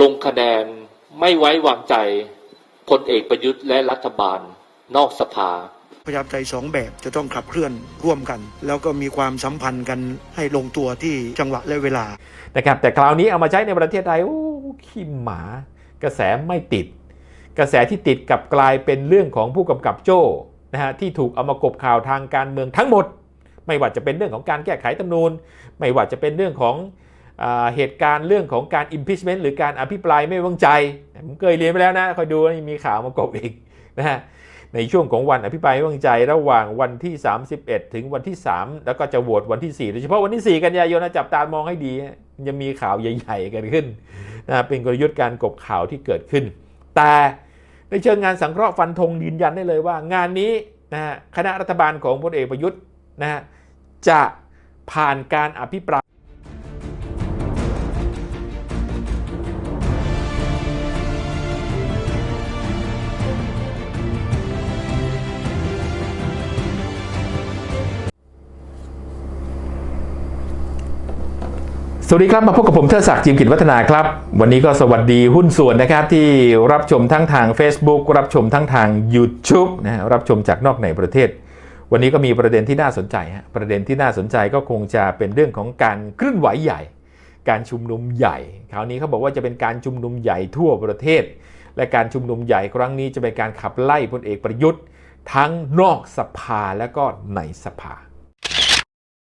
ลงคะแนนไม่ไว้วางใจพลเอกประยุทธ์และรัฐบาลนอกสภาประชาธิปไตยสองแบบจะต้องขับเคลื่อนร่วมกัน แล้วก็มีความสัมพันธ์กันให้ลงตัวที่จังหวะและเวลานะครับแต่คราวนี้เอามาใช้ในประเทศไทยโอ้ขี้หมา กระแสไม่ติด กระแสที่ติดกลับกลายเป็นเรื่องของผู้กำกับโจ้นะฮะที่ถูกเอามากบข่าวทางการเมืองทั้งหมด ไม่ว่าจะเป็นเรื่องของการแก้ไขตำนูนไม่ว่าจะเป็นเรื่องของอา เหตุการณ์เรื่องของการ impeachment หรือการอภิปรายไม่วางใจ ผมเคยเรียนไปแล้วนะคอยดูว่ามีข่าวมากบอีกนะฮะในช่วงของวันอภิปรายไม่วางใจระหว่างวันที่ 31 ถึงวันที่ 3 แล้วก็จะโหวตวันที่ 4 โดยเฉพาะวันที่ 4 กันยายนนะจับตามองให้ดีฮะมันจะมีข่าวใหญ่ๆกันขึ้นนะเป็นกลยุทธ์การกบข่าวที่เกิดขึ้น แต่ในเชิงงานสังเคราะห์ฟันธงยืนยันได้เลยว่างานนี้นะฮะคณะรัฐบาลของพลเอกประยุทธ์นะฮะจะผ่านการอภิปราย สวัสดีครับ มาพบกับผมเทิดศักดิ์จิมกิจวัฒนาครับ วันนี้ก็สวัสดีหุ้นส่วนนะครับ ที่รับชมทั้งทาง Facebook รับชมทั้งทาง YouTube นะฮะรับชมจากนอกในประเทศ วันนี้ก็มีประเด็นที่น่าสนใจฮะประเด็นที่น่าสนใจก็คงจะเป็นเรื่องของการเคลื่อนไหวใหญ่ การชุมนุมใหญ่ คราวนี้เขาบอกว่าจะเป็นการชุมนุมใหญ่ทั่วประเทศ และการชุมนุมใหญ่ครั้งนี้จะเป็นการขับไล่พลเอกประยุทธ์ ทั้งนอกสภาและก็ในสภา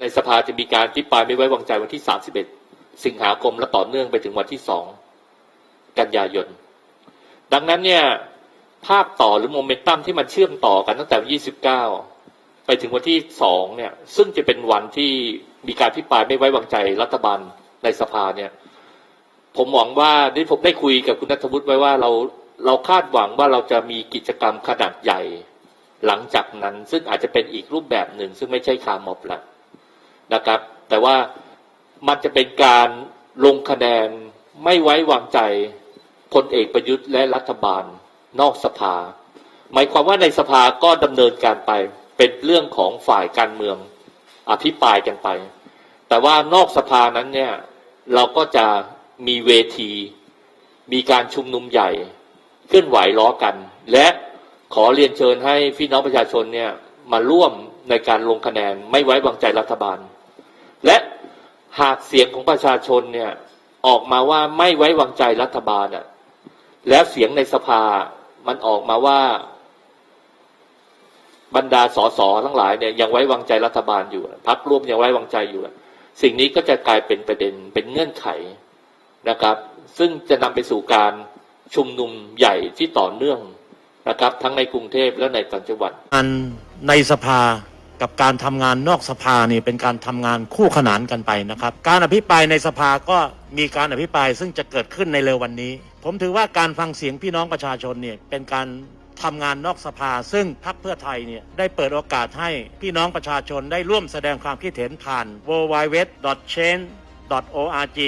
ในสภาจะมีการพิปรายไม่ไว้วางใจวันที่ 31 สิงหาคมและต่อเนื่องไปถึงวันที่2กันยายน ดังนั้นเนี่ยภาพต่อหรือโมเมนตัมที่มันเชื่อมต่อกันตั้งแต่วันที่29 ไปถึงวันที่ 2 เนี่ย ซึ่งจะเป็นวันที่มีการพิปรายไม่ไว้วางใจรัฐบาลในสภาเนี่ย ผมหวังว่าที่ผมได้คุยกับคุณนัทวุฒิไว้ว่าเราเราคาดหวังว่าเราจะมีกิจกรรมขนาดใหญ่ หลังจากนั้นซึ่งอาจจะเป็นอีกรูปแบบหนึ่ง ซึ่งไม่ใช่คาร์มอบแล้วนะครับ แต่ว่า มันจะเป็นการลงคะแนนไม่ไว้วางใจพลเอกประยุทธ์และรัฐบาลนอกสภา หมายความว่าในสภาก็ดำเนินการไปเป็นเรื่องของฝ่ายการเมืองอภิปรายกันไป แต่ว่านอกสภานั้นเนี่ยเราก็จะมีเวที มีการชุมนุมใหญ่เคลื่อนไหวล้อกัน และขอเรียนเชิญให้พี่น้องประชาชนเนี่ยมาร่วมในการลงคะแนนไม่ไว้วางใจรัฐบาล และ หากเสียงของประชาชนเนี่ยออกมาว่าไม่ไว้วางใจรัฐบาลอะ แล้วเสียงในสภามันออกมาว่า บรรดาสสทั้งหลายเนี่ยยังไว้วางใจรัฐบาลอยู่พักร่วมยังไว้วางใจอยู่ สิ่งนี้ก็จะกลายเป็นประเด็นเป็นเงื่อนไขนะครับ ซึ่งจะนำไปสู่การชุมนุมใหญ่ที่ต่อเนื่องนะครับ ทั้งในกรุงเทพและในต่างจังหวัดงานในสภา กับการทำงานนอกสภานี่เป็นการทำงานคู่ขนานกันไปนะครับ การอภิปรายในสภาก็มีการอภิปรายซึ่งจะเกิดขึ้นในเร็ววันนี้ ผมถือว่าการฟังเสียงพี่น้องประชาชนเนี่ยเป็นการทำงานนอกสภา ซึ่งพรรคเพื่อไทยเนี่ยได้เปิดโอกาสให้พี่น้องประชาชนได้ร่วมแสดงความคิดเห็นผ่าน w w w c h a n g e o r g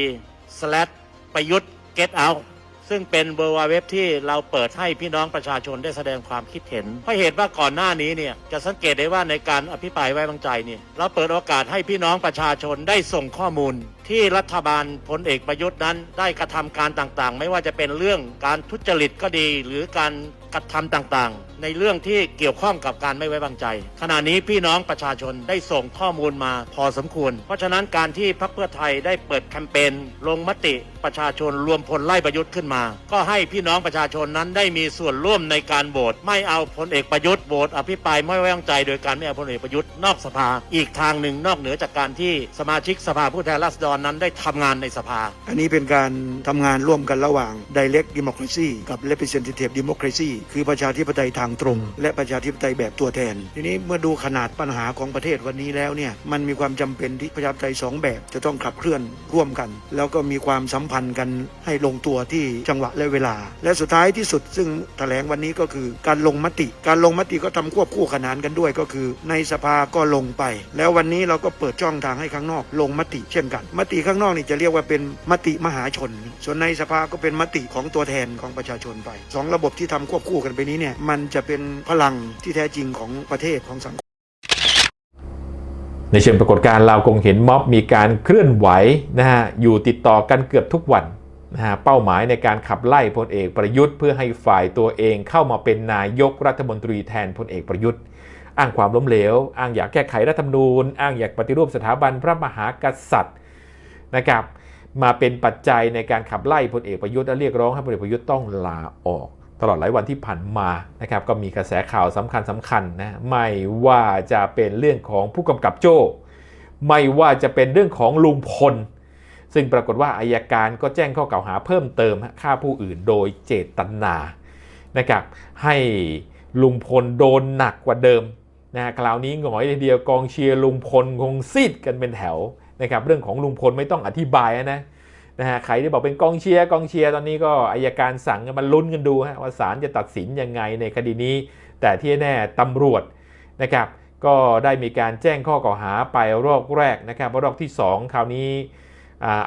ประยุทธ์ get out ซึ่งเป็นเบอร์วาเว็บที่เราเปิดให้พี่น้องประชาชนได้แสดงความคิดเห็นเพราะเหตุว่าก่อนหน้านี้เนี่ยจะสังเกตได้ว่าในการอภิปรายไว้วางใจเนี่ยเราเปิดโอกาสให้พี่น้องประชาชนได้ส่งข้อมูล ที่รัฐบาลพลเอกประยุทธ์นั้น ได้กระทำการต่างๆ ไม่ว่าจะเป็นเรื่องการทุจริตก็ดี หรือการกระทำต่างๆ ในเรื่องที่เกี่ยวข้องกับการไม่ไว้วางใจ ขณะนี้พี่น้องประชาชนได้ส่งข้อมูลมาพอสมควร เพราะฉะนั้นการที่พรรคเพื่อไทยได้เปิดแคมเปญลงมติประชาชนรวมพลไล่ประยุทธ์ขึ้นมา ก็ให้พี่น้องประชาชนนั้นได้มีส่วนร่วมในการโหวตไม่เอาพลเอกประยุทธ์โหวตอภิปรายไม่ไว้วางใจ โดยการไม่เอาพลเอกประยุทธ์นอกสภา อีกทางหนึ่งนอกเหนือจากการที่สมาชิกสภาผู้แทนราษฎรนั้นได้ทำงานในสภา อันนี้เป็นการทำงานร่วมกันระหว่าง direct democracy กับ representative democracy คือประชาธิปไตยทางตรง และประชาธิปไตยแบบตัวแทน ทีนี้เมื่อดูขนาดปัญหาของประเทศวันนี้แล้วเนี่ยมันมีความจำเป็นที่ประชาธิปไตยสองแบบจะต้องขับเคลื่อนร่วมกัน แล้วก็มีความสัมพันธ์กันให้ลงตัวที่จังหวะและเวลา และสุดท้ายที่สุด ซึ่งแถลงวันนี้ก็คือการลงมติ การลงมติก็ทำควบคู่ขนานกันด้วยก็คือ ในสภาก็ลงไป แล้ววันนี้เราก็เปิดช่องทางให้ข้างนอก ลงมติเช่นกัน มติข้างนอกนี่จะเรียกว่าเป็นมติมหาชน ส่วนในสภาก็เป็นมติของตัวแทนของประชาชนไปสองระบบที่ทำควบคู่กันไปนี้เนี่ยมันจะเป็นพลังที่แท้จริงของประเทศของสังคม ในเชิงปรากฏการณ์เราคงเห็นม็อบมีการเคลื่อนไหวนะฮะอยู่ติดต่อกันเกือบทุกวันนะฮะเป้าหมายในการขับไล่พลเอกประยุทธ์ เพื่อให้ฝ่ายตัวเองเข้ามาเป็นนายกรัฐมนตรีแทนพลเอกประยุทธ์ อ้างความล้มเหลว อ้างอยากแก้ไขรัฐธรรมนูญ อ้างอยากปฏิรูปสถาบันพระมหากษัตริย์นะครับมาเป็นปัจจัยในการขับไล่พลเอกประยุทธ์และเรียกร้องให้พลเอกประยุทธ์ต้องลาออก ตลอดหลายวันที่ผ่านมานะครับก็มีกระแสข่าวสำคัญสำคัญนะไม่ว่าจะเป็นเรื่องของผู้กำกับโจ้ ไม่ว่าจะเป็นเรื่องของลุงพล ซึ่งปรากฏว่าอายการก็แจ้งข้อกล่าวหาเพิ่มเติมฆ่าผู้อื่นโดยเจตนานะครับให้ลุงพลโดนหนักกว่าเดิมนะฮะคราวนี้หงอยทีเดียวกองเชียร์ลุงพลคงซีดกันเป็นแถวนะครับเรื่องของลุงพลไม่ต้องอธิบายนะ นะฮะใครที่บอกเป็นกองเชียร์กองเชียร์ตอนนี้ก็อายการสั่งมันลุ้นกันดูฮะว่าศาลจะตัดสินยังไงในคดีนี้ แต่ที่แน่ตำรวจนะครับก็ได้มีการแจ้งข้อกล่าวหาไปรอบแรกนะครับรอบที่ 2 คราวนี้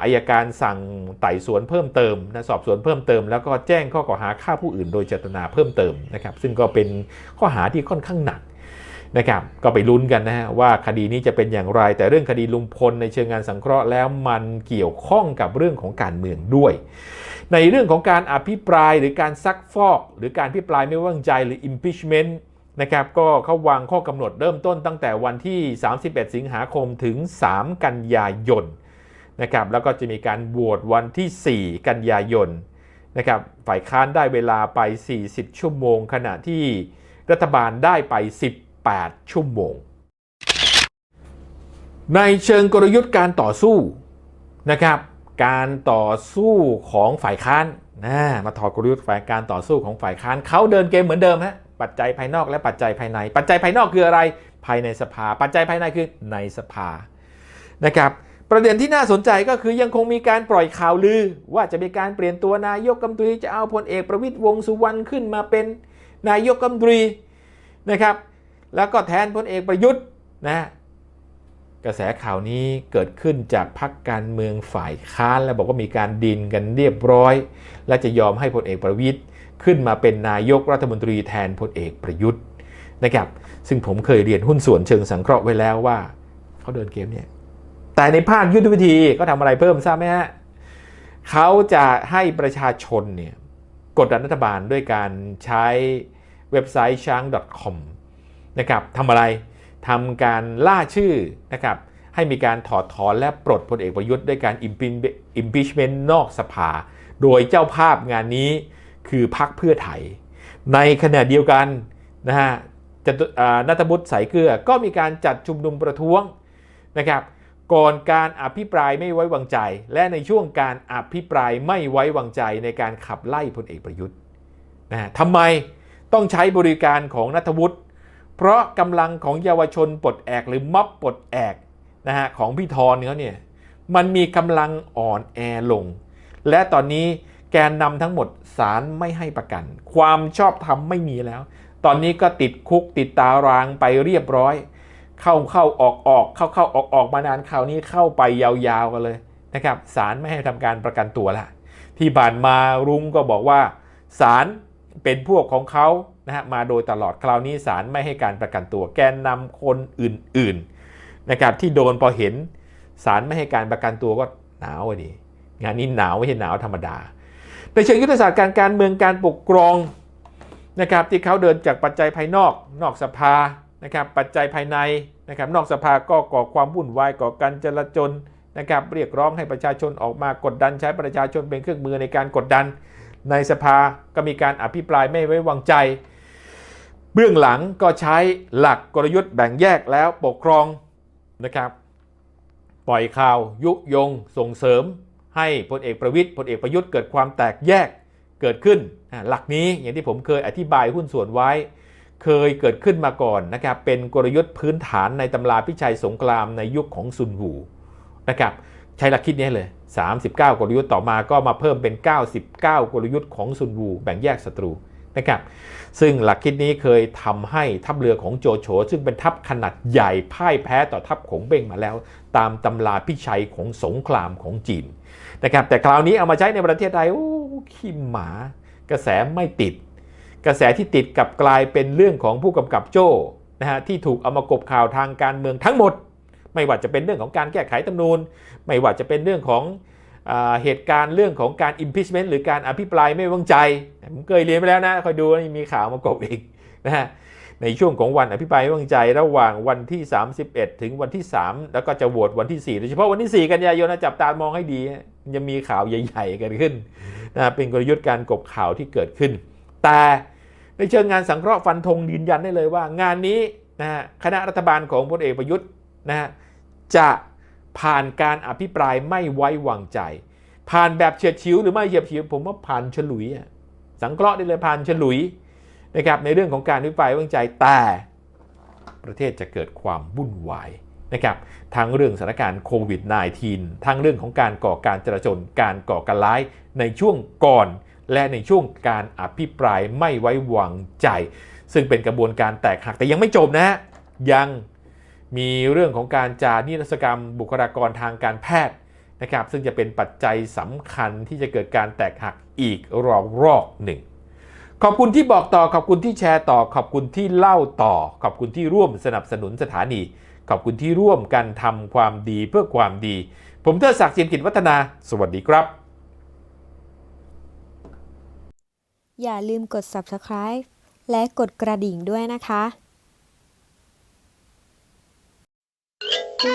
อายการสั่งไต่สวนเพิ่มเติมนะสอบสวนเพิ่มเติม แล้วก็แจ้งข้อกล่าวหาฆ่าผู้อื่นโดยเจตนาเพิ่มเติมนะครับซึ่งก็เป็นข้อหาที่ค่อนข้างหนัก นะครับก็ไปลุ้นกันนะฮะว่าคดีนี้จะเป็นอย่างไร แต่เรื่องคดีลุงพลในเชิงงานสังเคราะห์แล้วมันเกี่ยวข้องกับเรื่องของการเมืองด้วย ในเรื่องของการอภิปรายหรือการซักฟอก หรือการพิปรายไม่ว้วางใจหรือ impeachment นะครับก็เขาวางข้อกำหนดเริ่มต้นตั้งแต่วันที่ 31 สิงหาคมถึง 3 กันยายนนะครับแล้วก็จะมีการโหวตวันที่ 4 กันยายนนะครับฝ่ายค้านได้เวลาไป 40 ชั่วโมง ขณะที่รัฐบาลได้ไป 8 ชั่วโมง ในเชิงกลยุทธ์การต่อสู้นะครับ การต่อสู้ของฝ่ายค้านนะมาถอดกลยุทธ์ฝ่ายการต่อสู้ของฝ่ายค้านเขาเดินเกมเหมือนเดิมฮะปัจจัยภายนอกและปัจจัยภายใน ปัจจัยภายนอกคืออะไรภายในสภา ปัจจัยภายในคือในสภานะครับประเด็นที่น่าสนใจก็คือยังคงมีการปล่อยข่าวลือ ว่าจะมีการเปลี่ยนตัวนายกรัมตรีจะเอาพลเอกประวิตยวงสุวรรณขึ้นมาเป็นนายกรัมตรีนะครับ แล้วก็แทนพลเอกประยุทธ์นะกระแสข่าวนี้เกิดขึ้นจากพรรคการเมืองฝ่ายค้าน แล้วบอกว่ามีการดินกันเรียบร้อย และจะยอมให้พลเอกประวิตยขึ้นมาเป็นนายกรัฐมนตรีแทนพลเอกประยุทธ์นะครับ ซึ่งผมเคยเรียนหุ้นส่วนเชิงสังเคราะห์ไว้แล้วว่าเขาเดินเกมเนี่ยแต่ในภาคยุทธวิธีก็ทำอะไรเพิ่มทราบไหมฮะเขาจะให้ประชาชนเนี่ยกดดันรัฐบาลด้วยการใช้เว็บไซต์ช้าง .com นะครับทำอะไรทำการล่าชื่อนะครับให้มีการถอดถอนและปลดพลเอกประยุทธ์ด้วยการ impeachment นอกสภา โดยเจ้าภาพงานนี้คือพักเพื่อไทย ในขณะเดียวกันนะฮะจตุอ่านัทบุตรสายเกลือก็มีการจัดชุมนุมประท้วงนะครับก่อนการอภิปรายไม่ไว้วางใจ และในช่วงการอภิปรายไม่ไว้วางใจในการขับไล่พลเอกประยุทธ์นะทำไมต้องใช้บริการของนัทวุฒิ เพราะกำลังของเยาวชนปลดแอกหรือม็อบปลดแอกนะฮะของพี่ทอนเขาเนี่ยมันมีกำลังอ่อนแอลง และตอนนี้แกนนำทั้งหมดศาลไม่ให้ประกัน ความชอบธรรมไม่มีแล้ว ตอนนี้ก็ติดคุกติดตารางไปเรียบร้อย เข้าเข้าออกออกเข้าเข้าออกออกมานานคราวนี้เข้าไปยาวๆกันเลยนะครับศาลไม่ให้ทำการประกันตัวละที่ผ่านมารุ้งก็บอกว่าศาล เป็นพวกของเขานะฮะมาโดยตลอดคราวนี้ศาลไม่ให้การประกันตัว แกนนำคนอื่นๆนะครับที่โดนพอเห็นศาลไม่ให้การประกันตัวก็หนาวอะดิงานนี้หนาวไม่ใช่หนาวธรรมดา ในเชิงยุทธศาสตร์การการเมืองการปกครองนะครับที่เขาเดินจากปัจจัยภายนอกนอกสภานะครับปัจจัยภายในนะครับนอกสภาก็ก่อความวุ่นวายก่อการจลาจลนะครับเรียกร้องให้ประชาชนออกมากดดันใช้ประชาชนเป็นเครื่องมือในการกดดัน ในสภาก็มีการอภิปรายไม่ไว้วางใจ เบื้องหลังก็ใช้หลักกลยุทธ์แบ่งแยกแล้วปกครองนะครับปล่อยข่าวยุยงส่งเสริม ให้พลเอกประวิทย์พลเอกประยุทธ์เกิดความแตกแยกเกิดขึ้น หลักนี้อย่างที่ผมเคยอธิบายหุ้นส่วนไว้ เคยเกิดขึ้นมาก่อนนะครับเป็นกลยุทธ์พื้นฐานในตำราพิชัยสงครามในยุคของซุนหูนะครับใช้หลักคิดนี้เลย 39 กลยุทธ์ต่อมาก็มาเพิ่มเป็น 99 กลยุทธ์ของซุนหูแบ่งแยกศัตรูนะครับซึ่งหลักคิดนี้เคยทำให้ทัพเรือของโจโฉซึ่งเป็นทัพขนาดใหญ่พ่ายแพ้ต่อทัพของเบ้งมาแล้ว ตามตำราพิชัยของสงครามของจีนนะครับแต่คราวนี้เอามาใช้ในประเทศไทยโอ้ขี้หมากระแสไม่ติด กระแสที่ติดกับกลายเป็นเรื่องของผู้กำกับโจ้นะฮะที่ถูกเอามากบข่าวทางการเมืองทั้งหมด ไม่ว่าจะเป็นเรื่องของการแก้ไขตำนูนไม่ว่าจะเป็นเรื่องของอ่าเหตุการณ์เรื่องของการ impeachment หรือการอภิปรายไม่วางใจ ผมเคยเรียนไปแล้วนะคอยดูมีข่าวมากบอีกนะฮะในช่วงของวันอภิปรายไม่วางใจระหว่างวันที่ 31 ถึงวันที่ 3 แล้วก็จะโหวตวันที่ 4 โดยเฉพาะวันที่ 4 กันยายนจับตามองให้ดีมันจะมีข่าวใหญ่ๆเกิดขึ้นนะเป็นกลยุทธ์การกบข่าวที่เกิดขึ้น แต่ในเชิงงานสังเคราะห์ฟันธงยืนยันได้เลยว่า งานนี้นะฮะคณะรัฐบาลของพลเอกประยุทธ์ นะฮะจะผ่านการอภิปรายไม่ไว้วางใจ ผ่านแบบเฉียดฉิวหรือไม่เฉียดฉิวผมว่าผ่านฉลุยสังเคราะห์ได้เลยผ่านฉลุยนะครับในเรื่องของการอภิปรายไว้วางใจแต่ประเทศจะเกิดความวุ่นวายนะครับทั้งเรื่องสถานการณ์โควิด -19 ทั้งเรื่องของการก่อการจราจนการก่อการร้ายในช่วงก่อน และในช่วงการอภิปรายไม่ไว้วางใจ ซึ่งเป็นกระบวนการแตกหักแต่ยังไม่จบนะฮะยัง มีเรื่องของการจานิรศกรรม บุคลากรทางการแพทย์นะครับ ซึ่งจะเป็นปัจจัยสำคัญที่จะเกิดการแตกหักอีกรอบรอบหนึ่ง ขอบคุณที่บอกต่อ ขอบคุณที่แชร์ต่อ ขอบคุณที่เล่าต่อ ขอบคุณที่ร่วมสนับสนุนสถานี ขอบคุณที่ร่วมกันทำความดีเพื่อความดี ผมเทดศักดิ์เจียมกิจวัฒนา สวัสดีครับ อย่าลืมกด subscribe และกดกระดิ่งด้วยนะคะ เ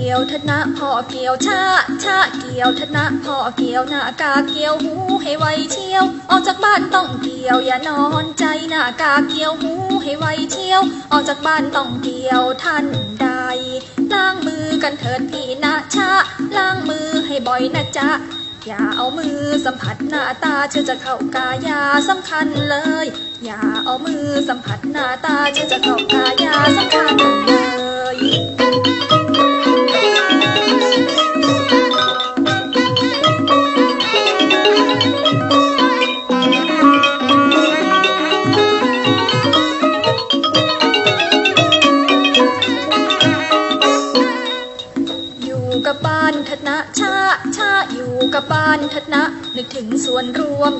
กี่ยวธนะพ่อเกี่ยวชาชาเกี่ยวธนะพ่อเกี่ยวหน้ากาเกี่ยวหูให้ไวเชียว ออกจากบ้านต้องเกี่ยวอย่านอนใจหน้ากาเกี่ยวหูให้ไวเชียว ออกจากบ้านต้องเกี่ยวท่านใดล้างมือกันเถิดพี่นะชาล้างมือให้บ่อยนะจ๊ะอย่าเอามือสัมผัสหน้าตาเชื่อจะเข้ากายาสำคัญเลย อย่าเอามือสัมผัสหน้าตาเชื่อจะเข้ากายาสำคัญ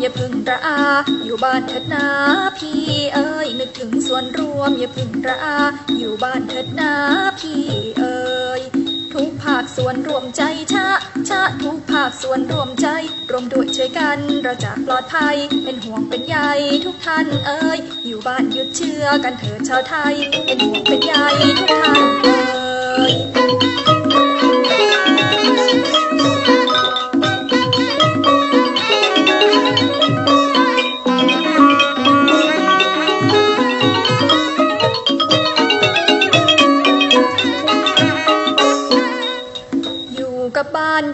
อย่าพึ่งระอา อยู่บ้านเถิดนะพี่เอ้ยนึกถึงส่วนรวม อย่าพึ่งระอา อยู่บ้านเถิดนะพี่เอ้ยทุกภาคส่วนรวมใจชาชาทุกภาคส่วนรวมใจ รวมด้วยช่วยกัน เราจะปลอดภัย เป็นห่วงเป็นใยทุกท่านเอ้ย อยู่บ้านหยุดเชื่อกันเถิดชาวไทย เป็นห่วงเป็นใยทุกท่านเอ้ย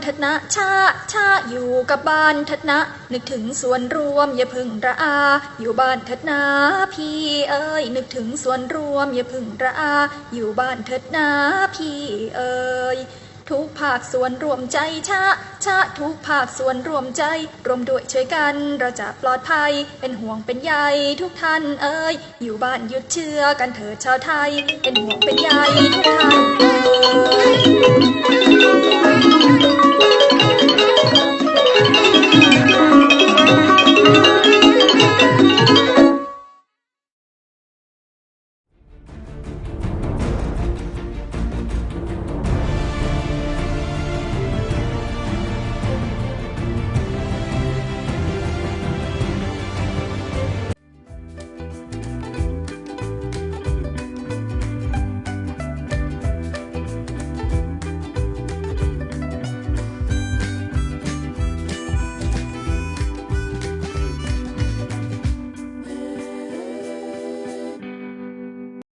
บ้านะชาชาอยู่กับบ้านเถอะนะ นึกถึงส่วนรวมอย่าพึ่งระอา อยู่บ้านเถิดนะพี่เอ้ยนึกถึงส่วนรวมอย่าพึ่งระอา อยู่บ้านเถิดนะพี่เอ้ยทุกภาคส่วนรวมใจชาชาทุกภาคส่วนรวมใจ รวมด้วยช่วยกัน เราจะปลอดภัย เป็นห่วงเป็นใยทุกท่านเอ้ย อยู่บ้านหยุดเชื่อกันเถิดชาวไทย เป็นห่วงเป็นใยทุกท่านเอ้ย